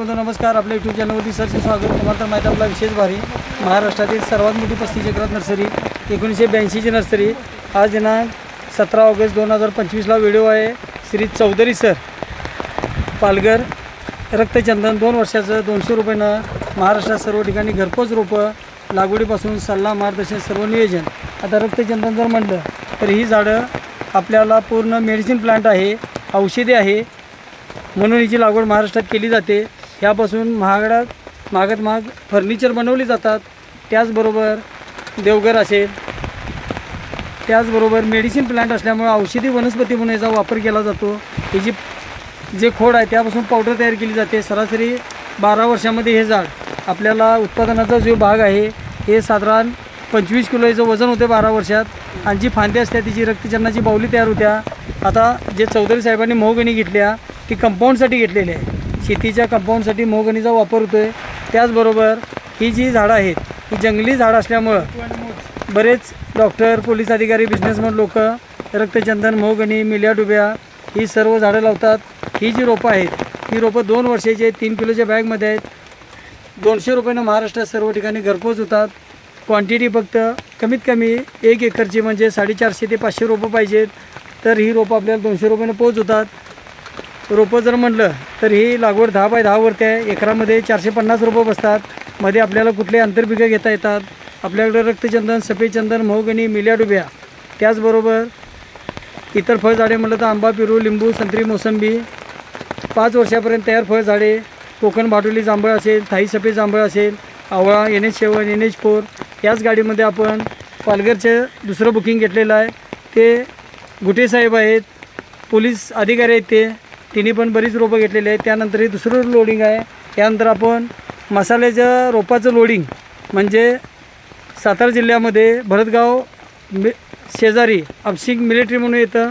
बंधू नमस्कार. आपल्या यूट्यूब चॅनलवरती सरचे स्वागत. तुम्हाला तर माहिती आपला विशेष भारी महाराष्ट्रातील सर्वात मोठी पस्तीस एकरात नर्सरी एकोणीसशे ब्याऐंशीची नर्सरी. आज दिनांक सतरा ऑगस्ट दोन हजार पंचवीसला व्हिडिओ आहे. श्री चौधरी सर पालघर रक्तचंदन दोन वर्षाचं दोनशे रुपयानं महाराष्ट्रात सर्व ठिकाणी घरपोच रोपं लागवडीपासून सल्ला मार्गदर्शन सर्व नियोजन. आता रक्तचंदन जर म्हटलं तर ही झाडं आपल्याला पूर्ण मेडिसिन प्लांट आहे औषधी आहे. म्हणून हिची लागवड महाराष्ट्रात केली जाते. ह्यापासून महागडात महागात महाग फर्निचर बनवली जातात. त्याचबरोबर देवघर असेल. त्याचबरोबर मेडिसिन प्लांट असल्यामुळे औषधी वनस्पती म्हणून याचा वापर केला जातो. याची जे खोड आहे त्यापासून पावडर तयार केली जाते. सरासरी बारा वर्षामध्ये हे झाड आपल्याला उत्पादनाचा जो भाग आहे हे साधारण पंचवीस किलो याचं वजन होते बारा वर्षात. आणि जी फांदी असते तिची रक्तचरणाची बावली तयार होत्या. आता जे चौधरी साहेबांनी मोहगणी घेतल्या ती कंपाऊंडसाठी घेतलेली आहे. शेतीच्या कंपाऊंडसाठी मोगणीचा वापर होतो आहे त्याचबरोबर ही जी झाडं आहेत ही जंगली झाडं असल्यामुळं बरेच डॉक्टर पोलीस अधिकारी बिझनेसमॅन लोक रक्तचंदन मोगणी मिल्या डुब्या ही सर्व झाडं लावतात. ही जी रोपं आहेत ही रोपं दोन वर्षाची आहेत तीन किलोच्या बॅगमध्ये आहेत. दोनशे रुपयानं महाराष्ट्रात सर्व ठिकाणी घरपोच होतात. क्वांटिटी फक्त कमीत कमी एक एकरची म्हणजे साडेचारशे ते पाचशे रोपं पाहिजेत. तर ही रोपं आपल्याला दोनशे रुपयानं पोच होतात. रोपं जर म्हटलं तर ही लागवड दहा बाय दहावरती आहे. एकरामध्ये चारशे पन्नास रोपं बसतात. मध्ये आपल्याला कुठले आंतरपिकं घेता येतात. आपल्याकडे रक्तचंदन सफेद चंदन मोहगणी मिल्या डुब्या त्याचबरोबर इतर फळझाडे म्हटलं तर आंबा पेरू लिंबू संत्री मोसंबी. पाच वर्षापर्यंत तयार फळझाडे. कोकण भाटोली जांभळ असेल थाई सफेद जांभळ असेल आवळा N H seven N H four. याच गाडीमध्ये आपण पालघरचं दुसरं बुकिंग घेतलेलं आहे. ते गुटेसाहेब आहेत. पोलीस अधिकारी आहेत ते. तिने पण बरीच रोपं घेतलेली आहेत. त्यानंतर हे दुसरं लोडिंग आहे. त्यानंतर आपण मसाल्याच्या रोपाचं लोडिंग म्हणजे सातारा जिल्ह्यामध्ये भरतगाव मि शेजारी अपशिंग मिलिटरी म्हणून येतं.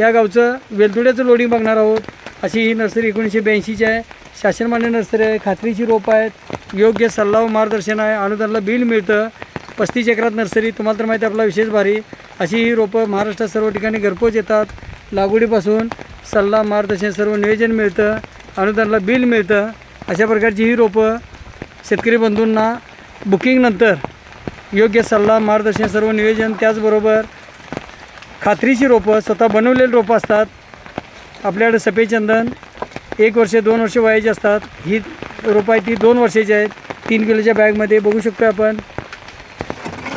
या गावचं वेलदुड्याचं लोडिंग बघणार आहोत. अशी ही नर्सरी एकोणीसशे ब्याऐंशीची आहे. शासनमान्य नर्सरी आहे. खात्रीची रोपं आहेत. योग्य सल्ला व मार्गदर्शन आहे. अनुदानाला बिल मिळतं. पस्तीस एकरात नर्सरी. तुम्हाला तर माहिती आहे आपला विशेष भारी. अशी ही रोपं महाराष्ट्रात सर्व ठिकाणी घरपोच येतात. लागवडीपासून सल्ला मार्गदर्शन सर्व नियोजन मिळतं अनुदानाला बिल मिळतं. अशा प्रकारची ही रोपं शेतकरी बंधूंना बुकिंगनंतर योग्य सल्ला मार्गदर्शन सर्व नियोजन त्याचबरोबर खात्रीची रोपं स्वतः बनवलेली रोपं असतात. आपल्याकडे सफेचंदन एक वर्ष दोन वर्ष वयाची असतात. ही रोपं आहे ती दोन वर्षाची आहेत. तीन किलोच्या बॅगमध्ये बघू शकतो आपण.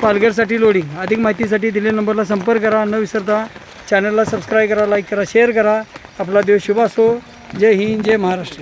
पालघरसाठी लोडिंग अधिक माहितीसाठी दिलेल्या नंबरला संपर्क करा. न विसरता चॅनलला सबस्क्राईब करा लाईक करा शेअर करा. आपला देव शुभ असो. जय हिंद जय महाराष्ट्र.